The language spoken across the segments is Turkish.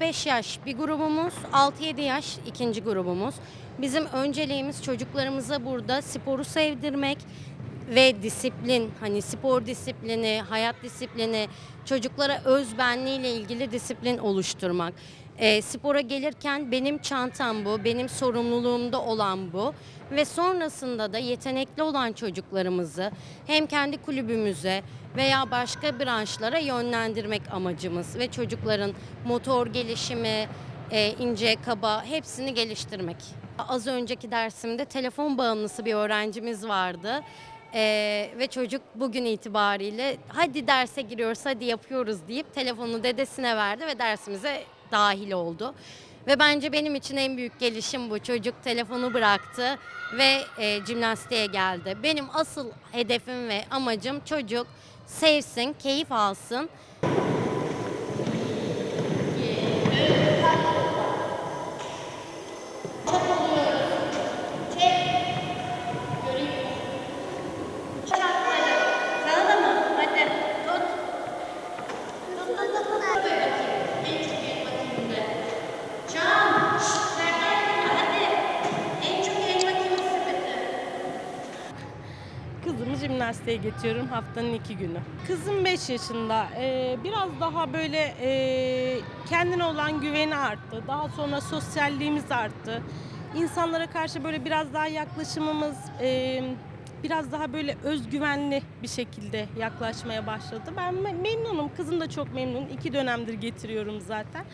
4-5 yaş bir grubumuz, 6-7 yaş ikinci grubumuz. Bizim önceliğimiz çocuklarımıza burada sporu sevdirmek ve disiplin, hani spor disiplini, hayat disiplini, çocuklara özbenliğiyle ilgili disiplin oluşturmak. E, spora gelirken benim çantam bu, benim sorumluluğumda olan bu ve sonrasında da yetenekli olan çocuklarımızı hem kendi kulübümüze veya başka branşlara yönlendirmek amacımız ve çocukların motor gelişimi, e, ince, kaba hepsini geliştirmek. Az önceki dersimde telefon bağımlısı bir öğrencimiz vardı. Ee, ve çocuk bugün itibariyle hadi derse giriyoruz hadi yapıyoruz deyip telefonu dedesine verdi ve dersimize dahil oldu. Ve bence benim için en büyük gelişim bu. Çocuk telefonu bıraktı ve e, jimnastiğe geldi. Benim asıl hedefim ve amacım çocuk sevsin, keyif alsın. Jimnastiğe getiriyorum haftanın iki günü. Kızım 5 yaşında. Ee, biraz daha böyle e, kendine olan güveni arttı. Daha sonra sosyalliğimiz arttı. İnsanlara karşı böyle biraz daha yaklaşımımız e, biraz daha böyle özgüvenli bir şekilde yaklaşmaya başladı. Ben me- memnunum. Kızım da çok memnun. İki dönemdir getiriyorum zaten.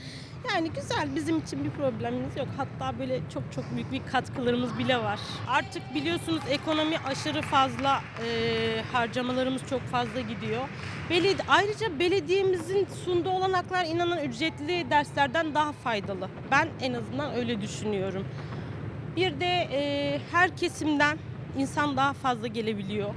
Yani güzel bizim için bir problemimiz yok. Hatta böyle çok çok büyük bir katkılarımız bile var. Artık biliyorsunuz ekonomi aşırı fazla e, harcamalarımız çok fazla gidiyor. Beledi ayrıca belediyemizin sunduğu olanaklar inanın ücretli derslerden daha faydalı. Ben en azından öyle düşünüyorum. Bir de e, her kesimden insan daha fazla gelebiliyor.